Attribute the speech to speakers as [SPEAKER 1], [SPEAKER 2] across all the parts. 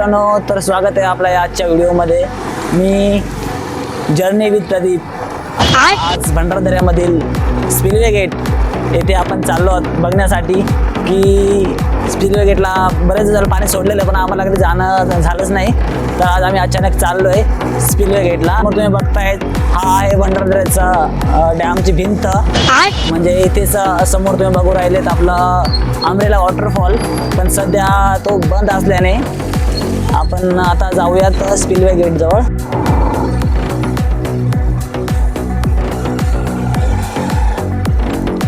[SPEAKER 1] मित्रांनो तर स्वागत आहे आपल्या या आजच्या व्हिडिओमध्ये. मी जर्नी विथ प्रदीप आज भंडारा दऱ्यामधील स्पिलवे गेट येथे आपण चाललो आहोत बघण्यासाठी की स्पिलवे गेटला बरेच झालं पाणी सोडलेलं पण आम्हाला कधी जाणं झालंच नाही. तर आज आम्ही अचानक चाललो आहे स्पिलवे गेटला मग तुम्ही बघतायत हा आहे भंडारा दऱ्याचा डॅमची भिंत. म्हणजे इथेच समोर तुम्ही बघू राहिलेत आपलं आंब्रेला वॉटरफॉल पण सध्या तो बंद असल्याने आपण आता जाऊयात स्पिलवे गेट जवळ.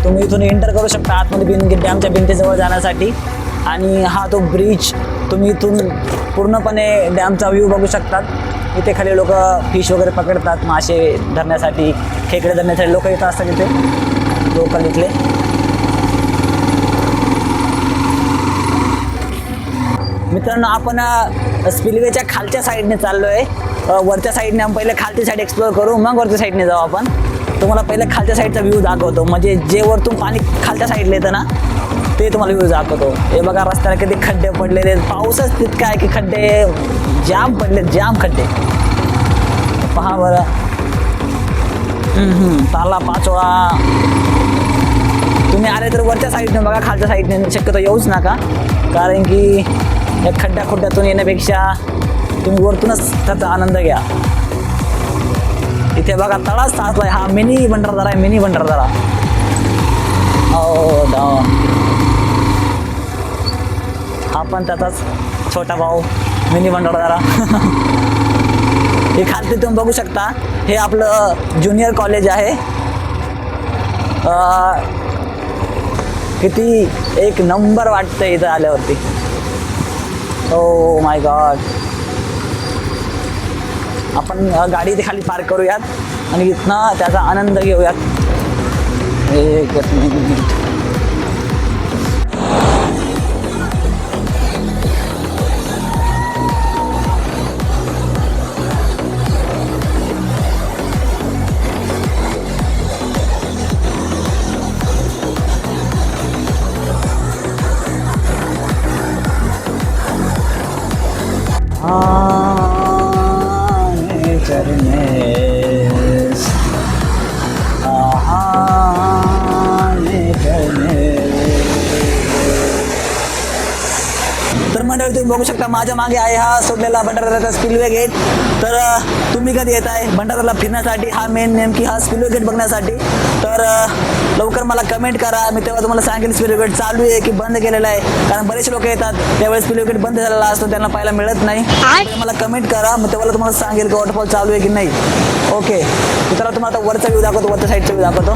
[SPEAKER 1] तुम्ही इथून एंटर करू शकता आतमध्ये बिन डॅमच्या भिंतीजवळ जाण्यासाठी. आणि हा तो ब्रिज तुम्ही इथून पूर्णपणे डॅमचा व्ह्यू बघू शकतात. इथे खाली लोक फिश वगैरे पकडतात मासे धरण्यासाठी खेकडे धरण्यासाठी लोक येत असतात इथे. लोकल इथले. मित्रांनो आपण स्पिलवेच्या खालच्या साईडने चाललो आहे वरच्या साईडने आपण पहिले खालची साईड एक्सप्लोर करू मग वरच्या साईडने जाऊ आपण. तुम्हाला पहिले खालच्या साईडचा व्ह्यू दाखवतो. म्हणजे जे वरतून पाणी खालच्या साईडला येतं ना ते तुम्हाला व्ह्यू दाखवतो. हे बघा रस्त्याला किती खड्डे पडलेले पाऊसच तितका आहे की खड्डे जाम पडले जाम खड्डे. पहा बरं. हम्म, हम्म. ताला पाचोळा. तुम्ही आले तर वरच्या साईडने बघा खालच्या साईडने शक्यतो येऊच नका. कारण की या खड्ड्या खुड्ड्यातून येण्यापेक्षा तुम्ही वरतूनच त्याचा आनंद घ्या. इथे बघा तळाच साचलाय हा मिनी भंडारदारा आहे मिनी भंडारदारा. हो हा पण त्याचाच छोटा भाऊ मिनी भंडारदारा. हे खालती तुम्ही बघू शकता. हे आपलं ज्युनियर कॉलेज आहे. अं, किती एक नंबर वाटतं इथं आल्यावरती. हो माय गॉड आपण गाडी इथे खाली पार्क करूयात आणि इथनं त्याचा आनंद घेऊयात. एक मिनिट. बघू शकता माझ्या मागे आहे हा सोडलेला भंडाराचा स्पिलवे गेट तर तुम्ही कधी येत आहे भंडाराला फिरण्यासाठी? हा मेन नेमकी हा स्पिलवे गेट बघण्यासाठी. तर लवकर मला कमेंट करा. मी तेव्हा तुम्हाला सांगेल स्पिलवे गेट चालू आहे की बंद केलेला आहे. कारण बरेचसे लोक येतात त्यावेळेस स्पिलवे गेट बंद झालेला असतो त्यांना पाहायला मिळत नाही. मला कमेंट करा. मग तेव्हा तुम्हाला सांगेल की वॉटरफॉल चालू आहे की नाही. ओके तर तुम्हाला आता वरचा व्ह्यू दाखवतो वरच्या साईडचा व्ह्यू दाखवतो.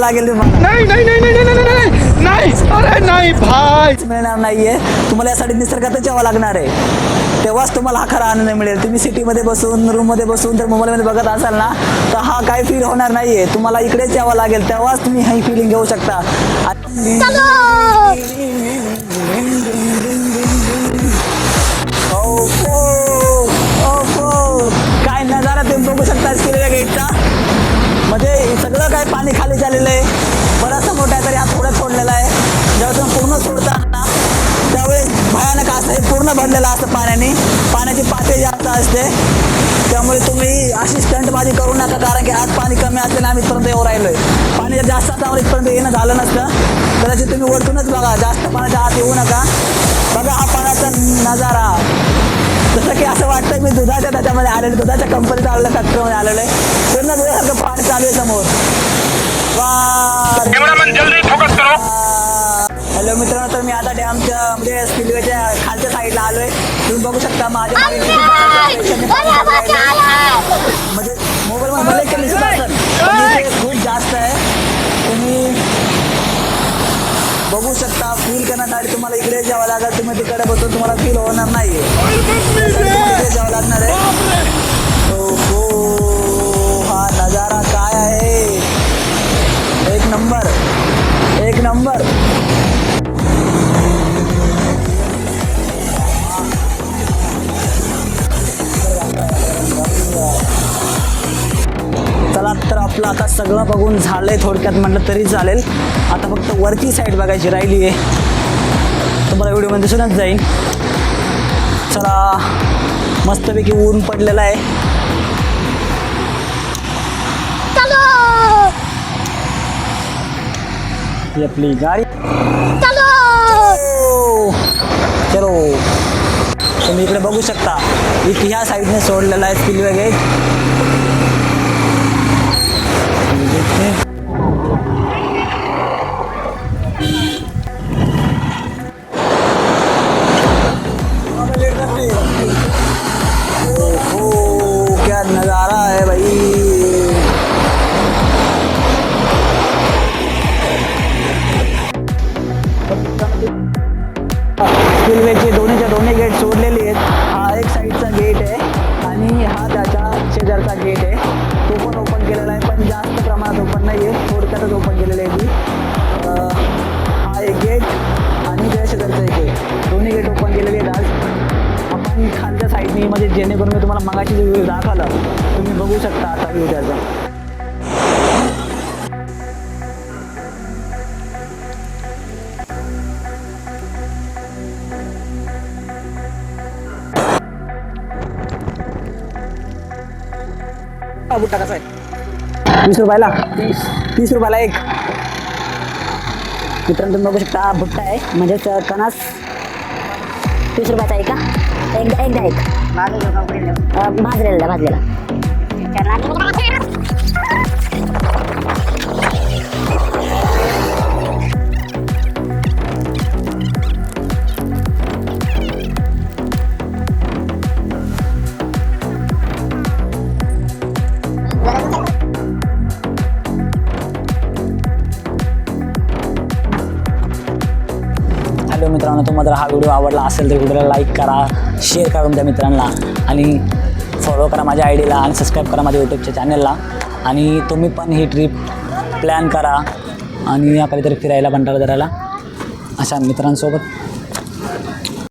[SPEAKER 1] करावं लागेल
[SPEAKER 2] नाही नाही नाही नाही नाही अरे नाही भाई.
[SPEAKER 1] मिळणार नाहीये. तुम्हाला यासाठी निसर्गातच यावं लागणार आहे. तेव्हाच तुम्हाला हा खरा आनंद मिळेल. तुम्ही सिटी मध्ये बसून रूममध्ये बसून जर मोबाईल मध्ये बघत असाल ना तर हा काय फील होणार नाहीये. तुम्हाला इकडेच यावं लागेल. तेव्हाच तुम्ही ही फिलिंग घेऊ शकता. पूर्ण भरलेला असतं पाण्याने. पाण्याची पातळी जास्त असते. त्यामुळे तुम्ही अशी स्टंटबाजी करू नका कारण की आज पाणी कमी असल्याने आम्ही इथपर्यंत येऊ राहिलोय. पाणी जर जास्त असतं इथपर्यंत येणं झालं नसतं. कदाचित तुम्ही वरतूनच बघा जास्त पाण्याच्या आत येऊ नका. बघा हा पाण्याचा नजारा. जसं की असं वाटतं मी दुधाच्या त्याच्यामध्ये आलेलं दुधाच्या कंपनीत आलेलं फॅक्टरीमध्ये आलेलं आहे. पूर्ण दुधासारखं पाणी चालू आहे समोर. वा हॅलो मित्रांनो तर मी आता डॅमच्या म्हणजे स्पिलवेच्या खालच्या साईडला आलोय. तुम्ही बघू शकता माझ्या मागे. म्हणजे मोबाईल मध्ये भले दिसत असेल, खूप जास्त आहे. बघू शकता फील करण्यासाठी तुम्हाला इकडे जावं लागेल. तुम्ही तिकडे बसून तुम्हाला फील होणार नाही इकडे जावं लागणार आहे. हो हो हा नजारा काय आहे? एक नंबर. एक नंबर. सगळं बघून झालंय थोडक्यात म्हटलं तरी चालेल. आता फक्त वरची साईड बघायची राहिली आहे. तुम्हाला व्हिडिओमध्ये दिसूनच जाईल चला मस्तपैकी ऊन पडलेलं आहे. आपली गाडी! चलो! तुम्ही इकडे बघू शकता. इथे ह्या साईडने सोडलेला आहे स्पिलवे गेट ओहो, क्या नज़ारा है भाई। स्पिलवेचे दोन्हीच्या दोन्ही गेट सोडलेले आहेत आपण गेलेले आहेत आज. आपण खालच्या साईडने म्हणजे जेणेकरून मी तुम्हाला मगाशी जो व्ह्यू दाखवला तुम्ही बघू शकता आता व्ह्यू त्याचा. बुट्टा कसा आहे तीस रुपयाला. तीस तीस रुपयाला एक. मित्रांनो तुम्ही बघू शकता भुट्टा आहे म्हणजेच कणास.
[SPEAKER 3] तीस रुपयाचा आहे का? एकदा एकदा एक. भाजलेला भाजलेला.
[SPEAKER 1] मित्रांनो तुम्हाला जर हा व्हिडिओ आवडला असेल तर व्हिडिओला लाईक करा शेअर करा तुमच्या मित्रांना आणि फॉलो करा माझ्या आय डीला आणि सबस्क्राईब करा माझ्या यूट्यूबच्या चॅनलला आणि तुम्ही पण ही ट्रिप प्लॅन करा आणि या कधीतरी फिरायला कंटाळा करायला अशा मित्रांसोबत.